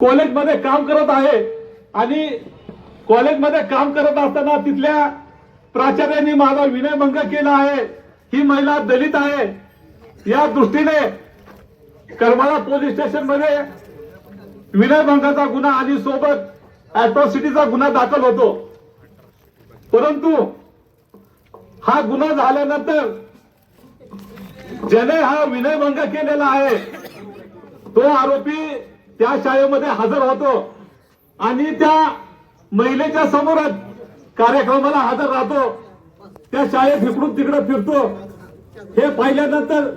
कॉलेजमध्ये काम करत आहे आणि कॉलेजमध्ये काम करत असताना तिथल्या प्राचार्यांनी माझा विनयभंग केला आहे. ही महिला दलित आहे. या दृष्टीने करमाळा पोलीस स्टेशनमध्ये विनयभंगाचा गुन्हा आणि सोबत अॅट्रॉसिटीचा गुन्हा दाखल होतो. परंतु हा गुन्हा झाल्यानंतर ज्याने हा विनयभंग केलेला आहे तो आरोपी त्या शाळेमध्ये हजर होतो. आणि त्या महिलेच्या समोरच कार्यक्रमाला हजर राहतो. त्या शाळेत इकडून तिकडे फिरतो. हे पाहिल्यानंतर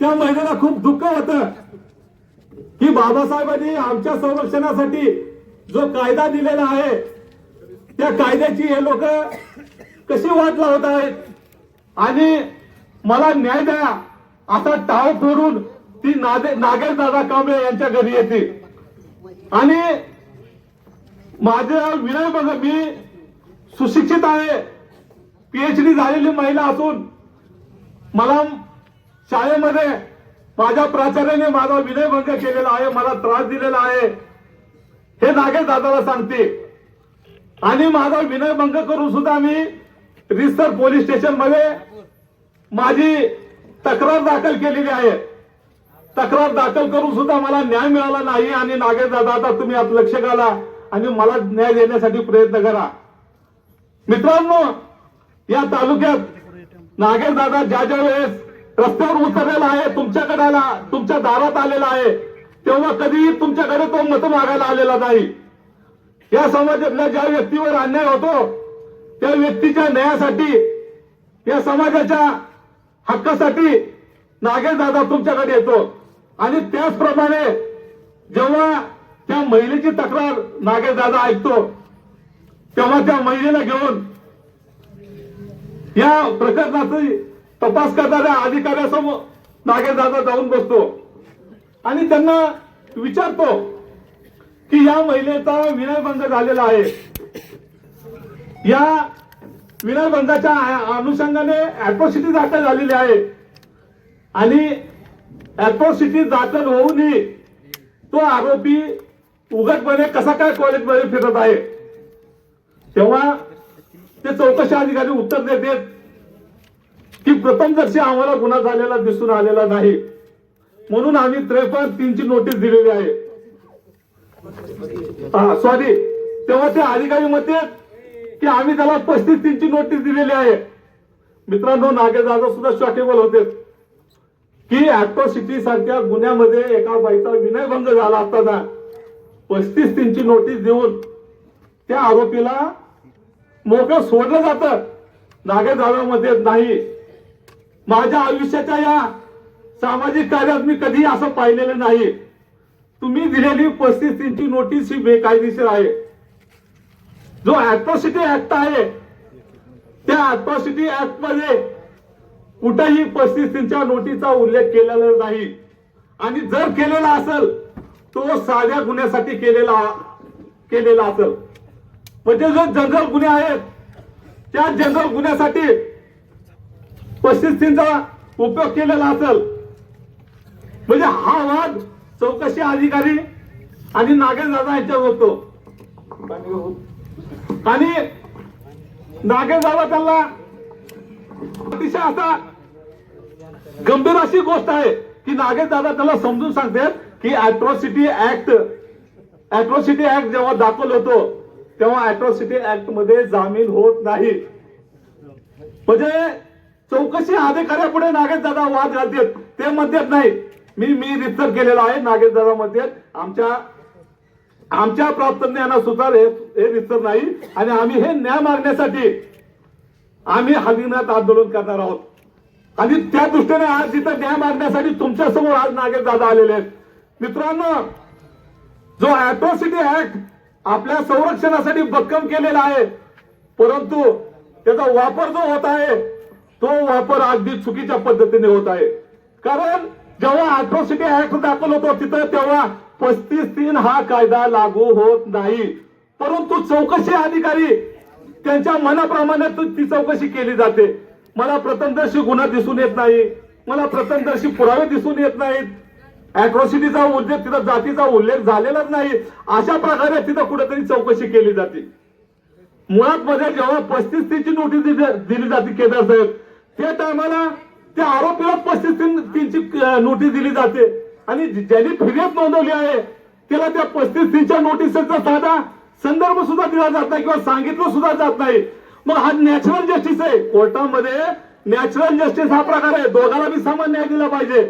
त्या महिलेला खूप दुःख होत. की बाबासाहेबांनी आमच्या संरक्षणासाठी जो कायदा दिलेला आहे त्या कायद्याची हे लोक कशी वाट लावत आहेत? आणि मला न्याय द्या. असा टाळ फोडून ती नादे नागेश दादा कांबळे यांच्या घरी येते. आणि माझे विनय बघ मी सुशिक्षित आहे. पीएचडी झालेली महिला असून मला शाळेमध्ये माझ्या प्राचार्याने माझा विनयभंग केलेला आहे मला त्रास दिलेला आहे. हे नागेश दादाला सांगते. आणि माझा विनयभंग करून सुद्धा मी रिसर पोलीस स्टेशनमध्ये माझी तक्रार दाखल केलेली आहे. तक्रार दाखल करून सुद्धा मला न्याय मिळाला नाही आणि नागेश दादा आता तुम्ही यात लक्ष घाला आणि मला न्याय देण्यासाठी प्रयत्न करा. मित्रांनो या तालुक्यात नागेश दादा ज्या ज्या वेळेस रस्त्यावर उतरलेला आहे तुमच्याकडे आला तुमच्या दारात आलेला आहे तेव्हा कधीही तुमच्याकडे तो मत मागायला आलेला नाही. या समाजातल्या ज्या व्यक्तीवर अन्याय होतो त्या व्यक्तीच्या न्यायासाठी या समाजाच्या हक्कासाठी नागेश दादा तुमच्याकडे येतो. आणि त्याचप्रमाणे जेव्हा त्या महिलेची तक्रार नागेश दादा ऐकतो तेव्हा त्या महिलेला घेऊन या प्रकरणाचा तपास करणाऱ्या अधिकाऱ्यासमोर नागेश दादा जाऊन बसतो. आणि त्यांना विचारतो की या महिलेचा विनयभंग झालेला आहे. या विनयभंगाच्या अनुषंगाने अॅट्रॉसिटी दाखल झालेली आहे. आणि अॅट्रॉसिटी दाखल होऊनही तो आरोपी उघडपणे कसा काय कॉलेजमध्ये फिरत आहे? तेव्हा ते चौकशी अधिकारी उत्तर देतात की प्रथमदर्शी आम्हाला गुन्हा झालेला दिसून आलेला नाही. म्हणून आम्ही त्रेपन्न तीनची नोटीस दिलेली आहे. सॉरी तेव्हा ते अधिकारी म्हणते की आम्ही त्याला पस्तीस तीनची नोटीस दिलेली आहे. मित्रांनो नागेश सुद्धा शॉकेबल होते. की अॅट्रॉसिटी सारख्या गुन्ह्यामध्ये एका बाईचा विनयभंग झाला असताना पस्तीस तीनची नोटीस देऊन त्या आरोपीला मोकळं सोडलं जातं. नागेश दादामध्ये नाही. माझ्या आयुष्याच्या या सामाजिक कार्यात मी कधी असं पाहिलेलं नाही. तुम्ही दिलेली पस्तीस तीनची नोटीस ही बेकायदेशीर आहे. जो अॅट्रॉसिटी ऍक्ट आहे त्या अॅट्रॉसिटी ऍक्टमध्ये कुठेही पस्तीस तीनच्या नोटीसचा उल्लेख केलेला नाही. आणि जर केलेला असेल तो साध्या गुन्ह्यासाठी केलेला केलेला असेल. म्हणजे जो जनरल गुन्हे आहेत त्या जनरल गुन्ह्यासाठी पस्तीस तीनचा उपयोग केलेला असेल. म्हणजे हा वाद चौकशी अधिकारी आणि नागेश दादा यांच्यावर होतो. आणि नागेश दादा त्यांना अतिशय असा गंभीर अशी गोष्ट आहे की नागेश दादा त्याला समजून सांगते की अॅट्रॉसिटी ऍक्ट अॅट्रॉसिटी ऍक्ट जेव्हा दाखल होतो तेव्हा अॅट्रॉसिटी ऍक्टमध्ये जामीन होत नाही. म्हणजे चौकशी अधिकाऱ्यापुढे नागेश दादा वाद घालतात ते म्हणतात नाही. मी मी रिसर्च केलेला आहे नागेश दादा म्हणतात आमच्या आमच्या प्राप्त ज्ञानानुसार हे हे रिसर्च नाही. आणि आम्ही हे न्याय मागण्यासाठी आम्ही हल्लीनाथ आंदोलन करणार आहोत. आणि त्या दृष्टीने आज इथं न्याय मागण्यासाठी तुमच्यासमोर आज नागेश दादा आलेले आहेत. मित्रांनो जो अॅट्रॉसिटी ऍक्ट आपल्या संरक्षणासाठी भक्कम केलेला आहे परंतु त्याचा वापर जो होत आहे तो वापर अगदी चुकीच्या पद्धतीने होत आहे. कारण जेव्हा अॅट्रॉसिटी ऍक्ट दाखल होतो तिथं तेव्हा पस्तीस तीन हा कायदा लागू होत नाही. परंतु चौकशी अधिकारी त्यांच्या मनाप्रमाणे ती चौकशी केली जाते. मला प्रथमदर्शी गुन्हा दिसून येत नाही. मला प्रथमदर्शी पुरावे दिसून येत नाहीत. अॅट्रॉसिटीचा उल्लेख तिथं जातीचा उल्लेख झालेलाच नाही. अशा प्रकारे तिथं कुठेतरी चौकशी केली जाते. मुळात मध्ये जेव्हा पस्तीस तीनची नोटीस दिली दिली जाते केदार साहेब त्या टायमाला त्या आरोपीला पस्तीस तीन तीनची नोटीस दिली जाते. आणि ज्यांनी फिर्याद नोंदवली आहे त्याला त्या पस्तीस तीनच्या नोटीसचा साधा संदर्भ सुद्धा दिला जात नाही किंवा सांगितलं सुद्धा जात नाही. मग हा नॅचरल जस्टिस आहे. कोर्टामध्ये नॅचरल जस्टिस हा प्रकार आहे. दोघाला बी समान न्याय दिला पाहिजे.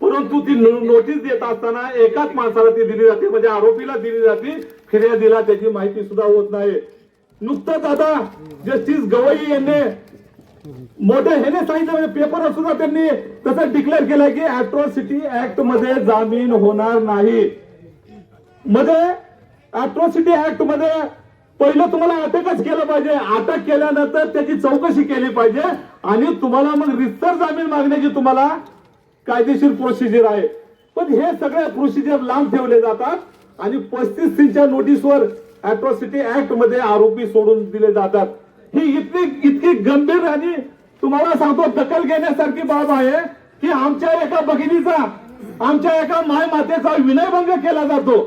परंतु ती नोटीस देत असताना एकाच माणसाला ती दिली जाते. म्हणजे आरोपीला दिली जाते फिर्यादीला त्याची माहिती सुद्धा होत नाही. नुकतंच आता जस्टिस गवई यांनी मोठे ह्याने सांगितलं म्हणजे पेपर सुद्धा त्यांनी तसं डिक्लेअर केलं की अॅट्रॉसिटी ऍक्टमध्ये जामीन होणार नाही. मध्ये अॅट्रॉसिटी ऍक्टमध्ये पहिलं तुम्हाला अटकच केलं पाहिजे. अटक केल्यानंतर त्याची चौकशी केली पाहिजे. आणि तुम्हाला मग रिस्तर जामीन मागण्याची तुम्हाला कायदेशीर प्रोसिजर आहे. पण हे सगळे प्रोसिजर लांब ठेवले जातात. आणि पस्तीस सीच्या नोटीसवर अॅट्रॉसिटी ऍक्टमध्ये आरोपी सोडून दिले जातात. ही इतकी इतकी गंभीर आणि तुम्हाला सांगतो दखल घेण्यासारखी बाब आहे की आमच्या एका भगिनीचा आमच्या एका माय मातेचा विनयभंग केला जातो.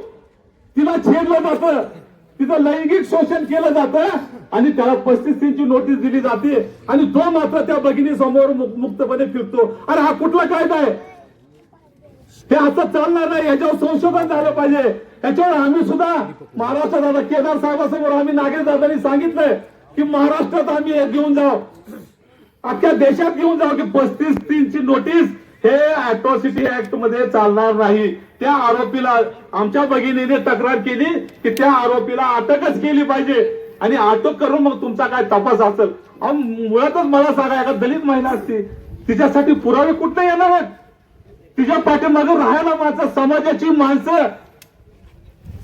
तिला छेडलं जातं तिचं लैंगिक शोषण केलं जातं आणि त्याला पस्तीस तीनची नोटीस दिली जाते. आणि तो मात्र त्या भगिनी समोर मुक्तपणे फिरतो. अरे हा कुठला कायदा आहे? हे असं चालणार नाही. याच्यावर संशोधन झालं पाहिजे. याच्यावर आम्ही सुद्धा महाराष्ट्रात दादा केदार साहेबांसमोर आम्ही नागरी दादांनी सांगितलंय की महाराष्ट्रात आम्ही घेऊन जाऊ. अख्ख्या देशात घेऊन जाऊ की पस्तीस तीनची नोटीस हे अॅट्रॉसिटी ऍक्टमध्ये चालणार नाही. त्या आरोपीला आमच्या भगिनीने तक्रार केली की त्या आरोपीला अटकच केली पाहिजे. आणि अटक करून मग तुमचा काय तपास असेल. अहो, मुळातच मला सांगा एका दलित महिला असती तिच्यासाठी पुरावे कुठे येणार आहेत? तिच्या पाठीमागे राहायला माणसं समाजाची माणसं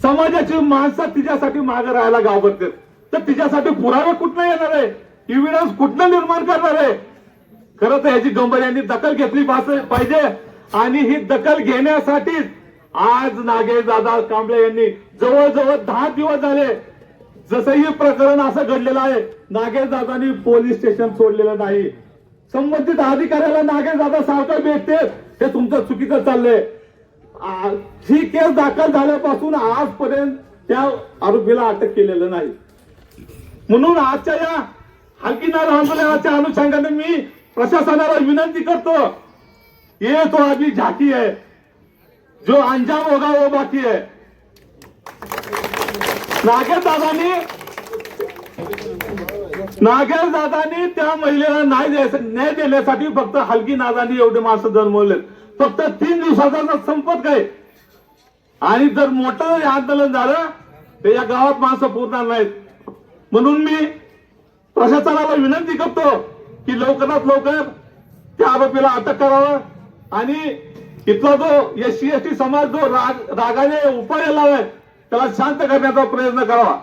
समाजाची माणसं तिच्यासाठी मागे राहायला घाबरतात. तर तिच्यासाठी पुरावे कुठनं येणार आहे? इव्हिडन्स कुठनं निर्माण करणार आहे? खरं तर ह्याची गंभीर यांनी दखल घेतली पाहिजे. आणि ही दखल घेण्यासाठीच आज नागेश दादा कांबळे यांनी जवळजवळ दहा दिवस झाले. जसं हे प्रकरण असं घडलेलं आहे नागेश दादानी पोलीस स्टेशन सोडलेलं नाही. संबंधित अधिकाऱ्याला नागेश दादा सारखं भेटते हे तुमचं चुकीचं चाललंय. ही केस दाखल झाल्यापासून आजपर्यंत त्या आरोपीला अटक केलेलं नाही. म्हणून आजच्या या हलकीनार आंदोलनाच्या अनुषंगाने मी प्रशासनाला विनंती करतो ये तो आदमी झाकी है जो अंजाम होगा वो बाकी है नागर दादानी नागर दादानी त्या महिलेला न्याय न्याय देण्यासाठी फक्त हलकी नादानी एवढे माणसं जन्मवले. फक्त तीन दिवसाचा संपत काय आणि जर मोठं आंदोलन झालं तर या गावात माणसं पुरणार नाहीत. म्हणून मी प्रशासनाला विनंती करतो की लवकरात लवकर त्या आरोपीला अटक करावं. आणि इथला जो एस सी एस टी समाज जो राग रागाने उपाय लावाय त्याला शांत करण्याचा प्रयत्न करावा.